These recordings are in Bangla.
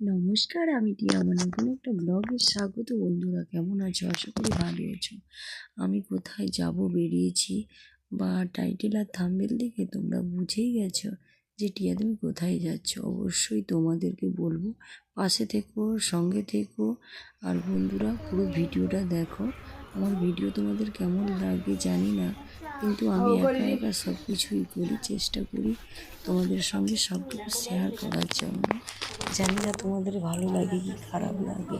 নমস্কার, আমি টিয়া আমার নতুন একটা ব্লগে স্বাগত বন্ধুরা। কেমন আছো? আশা করি ভালো আছো। আমি কোথায় যাব, বেরিয়েছি বা টাইটেল আর থাম্বেল দেখে তোমরা বুঝেই গেছো যে টিয়া তুমি কোথায় যাচ্ছ। অবশ্যই তোমাদেরকে বলব, পাশে থেকো, সঙ্গে থেকো। আর বন্ধুরা পুরো ভিডিওটা দেখো। আমার ভিডিও তোমাদের কেমন লাগে জানি না। কিন্তু আমি একা একা সব কিছুই করি, চেষ্টা করি তোমাদের সঙ্গে সবটুকু শেয়ার করার জন্য। জানি না তোমাদের ভালো লাগে কি খারাপ লাগে।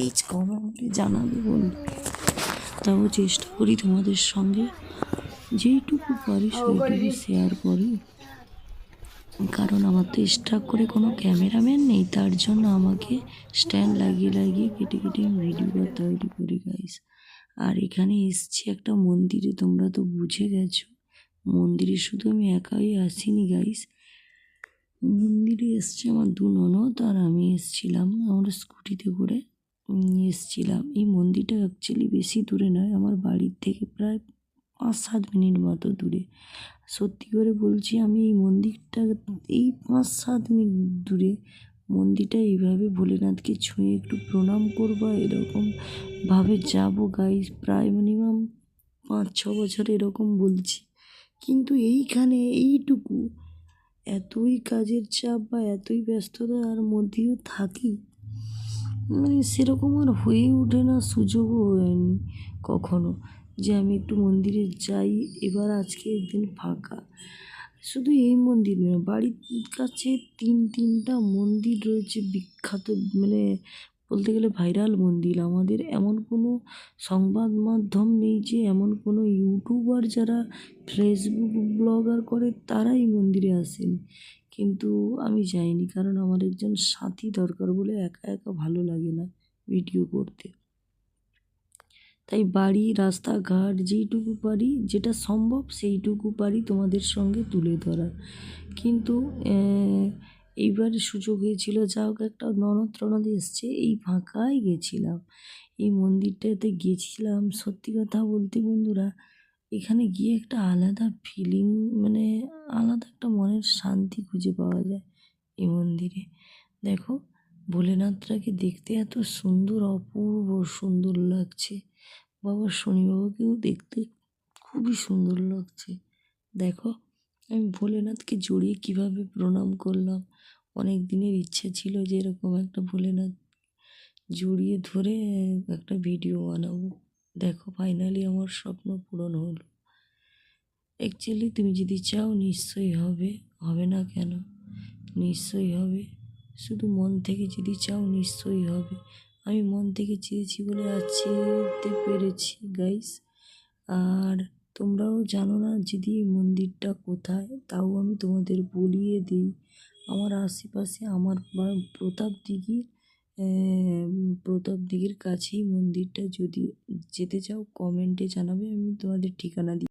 এই কমেন্টে জানাবে বন্ধু তাও চেষ্টা করি তোমাদের সঙ্গে যেইটুকু পারি সেইটুকু শেয়ার করি। কারণ আমার তো এক্সট্রা করে কোনো ক্যামেরাম্যান নেই, তার জন্য আমাকে স্ট্যান্ড লাগিয়ে লাগিয়ে কেটে কেটে আমি ভিডিওটা তৈরি করি গাইস আর এখানে এসছি একটা মন্দিরে, তোমরা তো বুঝে গেছো। মন্দিরে শুধু আমি একাই আসিনি গাইস মন্দিরে এসছে আমার দু ননদ আর আমি এসছিলাম, আমরা স্কুটিতে করে এসছিলাম। এই মন্দিরটা অ্যাকচুয়ালি বেশি দূরে নয়, আমার বাড়ির থেকে প্রায় পাঁচ সাত মিনিট মতো দূরে। সত্যি করে বলছি, আমি এই মন্দিরটা এই পাঁচ সাত মিনিট দূরে মন্দিরটা এইভাবে ভোলেনাথকে ছুঁয়ে একটু প্রণাম করব এরকমভাবে যাব গাইস প্রায় মিনিমাম পাঁচ, ছ বছর এরকম বলছি। কিন্তু এইখানে এইটুকু, এতই কাজের চাপ বা এতই ব্যস্ততার মধ্যেও থাকি মানে সেরকম আর হয়ে ওঠে না, সুযোগও হয়নি কখনো। যে আমি একটু মন্দিরে যাই, এবার আজকে একদিন ফাঁকা। শুধু এই মন্দির নয় বাড়ির কাছে তিন তিনটা মন্দির রয়েছে, বিখ্যাত মানে বলতে গেলে ভাইরাল মন্দির। আমাদের এমন কোনো সংবাদ মাধ্যম নেই যে, এমন কোনো ইউটিউবার যারা ফেসবুক ব্লগার করে তারা এই মন্দিরে আসেনি। কিন্তু আমি যাইনি, কারণ আমার একজন সাথী দরকার বলে একা একা ভালো লাগে না ভিডিও করতে। তাই বাড়ি, রাস্তাঘাট যেইটুকু পারি, যেটা সম্ভব সেইটুকু পারি তোমাদের সঙ্গে তুলে ধরার। কিন্তু এইবার সুযোগ হয়েছিল, যা হোক একটা ননদ টনদ এসছে, এই ফাঁকায় গেছিলাম। এই মন্দিরটাতে গেছিলাম। সত্যি কথা বলতে বন্ধুরা, এখানে গিয়ে একটা আলাদা ফিলিং মানে আলাদা একটা মনের শান্তি খুঁজে পাওয়া যায় এই মন্দিরে। দেখো, ভোলেনাথটাকে দেখতে এত সুন্দর, অপূর্ব সুন্দর লাগছে। বাবা শনি বাবাকেও দেখতে খুবই সুন্দর লাগছে। দেখো, আমি ভোলেনাথকে জড়িয়ে কীভাবে প্রণাম করলাম। অনেক দিনের ইচ্ছে ছিল যে এরকম একটা ভোলেনাথ জড়িয়ে ধরে একটা ভিডিও বানাবো। দেখো ফাইনালি আমার স্বপ্ন পূরণ হলো। অ্যাকচুয়ালি তুমি যদি চাও, নিশ্চয়ই হবে। হবে না কেন? নিশ্চয়ই হবে। শুধু মন থেকে যদি চাও, নিশ্চয়ই হবে। আমি মন থেকে চেয়েছি বলে আজকে পেরেছি গাইস আর তোমরাও জানো না যদি মন্দিরটা কোথায়, তাও আমি তোমাদের বলিয়ে দিই। আমার আশেপাশে আমার প্রতাপ দিঘির প্রতাপ দিঘির কাছেই মন্দিরটা। যদি যেতে চাও কমেন্টে জানাবে, আমি তোমাদের ঠিকানা দিই